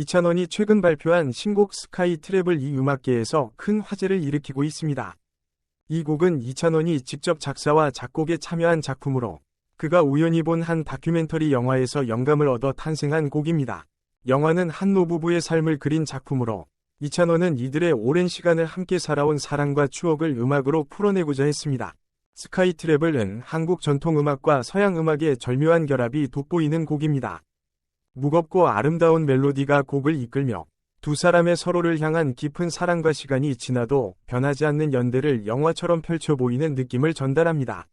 이찬원이 최근 발표한 신곡 스카이 트랩을 이 음악계에서 큰 화제를 일으키고 있습니다. 이 곡은 이찬원이 직접 작사와 작곡에 참여한 작품으로 그가 우연히 본 한 다큐멘터리 영화에서 영감을 얻어 탄생한 곡입니다. 영화는 한 노 부부의 삶을 그린 작품으로 이찬원은 이들의 오랜 시간을 함께 살아온 사랑과 추억을 음악으로 풀어내고자 했습니다. 스카이 트래블은 한국 전통 음악과 서양 음악의 절묘한 결합이 돋보이는 곡입니다. 무겁고 아름다운 멜로디가 곡을 이끌며 두 사람의 서로를 향한 깊은 사랑과 시간이 지나도 변하지 않는 연대를 영화처럼 펼쳐 보이는 느낌을 전달합니다.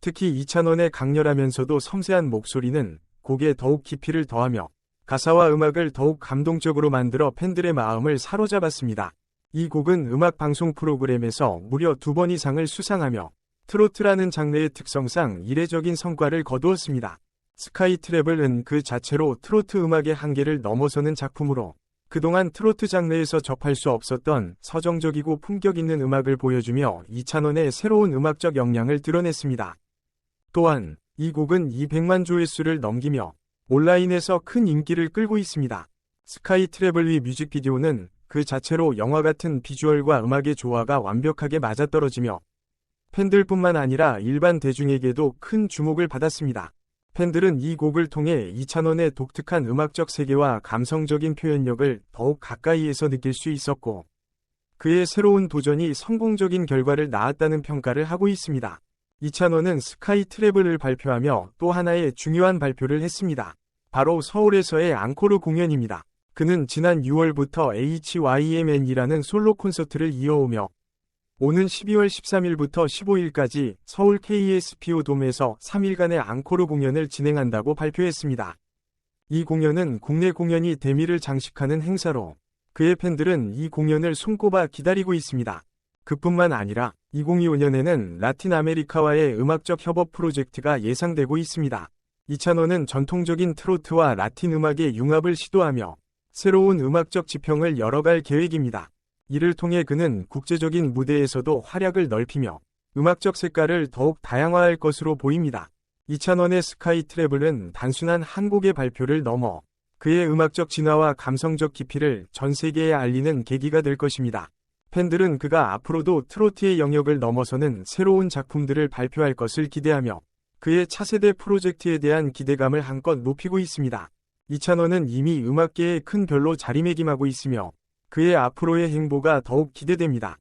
특히 이찬원의 강렬하면서도 섬세한 목소리는 곡에 더욱 깊이를 더하며 가사와 음악을 더욱 감동적으로 만들어 팬들의 마음을 사로잡았습니다. 이 곡은 음악 방송 프로그램에서 무려 두 번 이상을 수상하며 트로트라는 장르의 특성상 이례적인 성과를 거두었습니다. 스카이 트래블은 그 자체로 트로트 음악의 한계를 넘어서는 작품으로 그동안 트로트 장르에서 접할 수 없었던 서정적이고 품격 있는 음악을 보여주며 이찬원의 새로운 음악적 역량을 드러냈습니다. 또한 이 곡은 200만 조회수를 넘기며 온라인에서 큰 인기를 끌고 있습니다. 스카이 트래블 위 뮤직비디오는 그 자체로 영화 같은 비주얼과 음악의 조화가 완벽하게 맞아떨어지며 팬들뿐만 아니라 일반 대중에게도 큰 주목을 받았습니다. 팬들은 이 곡을 통해 이찬원의 독특한 음악적 세계와 감성적인 표현력을 더욱 가까이에서 느낄 수 있었고, 그의 새로운 도전이 성공적인 결과를 낳았다는 평가를 하고 있습니다. 이찬원은 스카이 트래블을 발표하며 또 하나의 중요한 발표를 했습니다. 바로 서울에서의 앙코르 공연입니다. 그는 지난 6월부터 HYMN이라는 솔로 콘서트를 이어오며 오는 12월 13일부터 15일까지 서울 KSPO 돔에서 3일간의 앙코르 공연을 진행한다고 발표했습니다. 이 공연은 국내 공연이 대미를 장식하는 행사로 그의 팬들은 이 공연을 손꼽아 기다리고 있습니다. 그뿐만 아니라 2025년에는 라틴 아메리카와의 음악적 협업 프로젝트가 예상되고 있습니다. 이찬원은 전통적인 트로트와 라틴 음악의 융합을 시도하며 새로운 음악적 지평을 열어갈 계획입니다. 이를 통해 그는 국제적인 무대에서도 활약을 넓히며 음악적 색깔을 더욱 다양화할 것으로 보입니다. 이찬원의 스카이 트래블은 단순한 한 곡의 발표를 넘어 그의 음악적 진화와 감성적 깊이를 전 세계에 알리는 계기가 될 것입니다. 팬들은 그가 앞으로도 트로트의 영역을 넘어서는 새로운 작품들을 발표할 것을 기대하며 그의 차세대 프로젝트에 대한 기대감을 한껏 높이고 있습니다. 이찬원은 이미 음악계에 큰 별로 자리매김하고 있으며 그의 앞으로의 행보가 더욱 기대됩니다.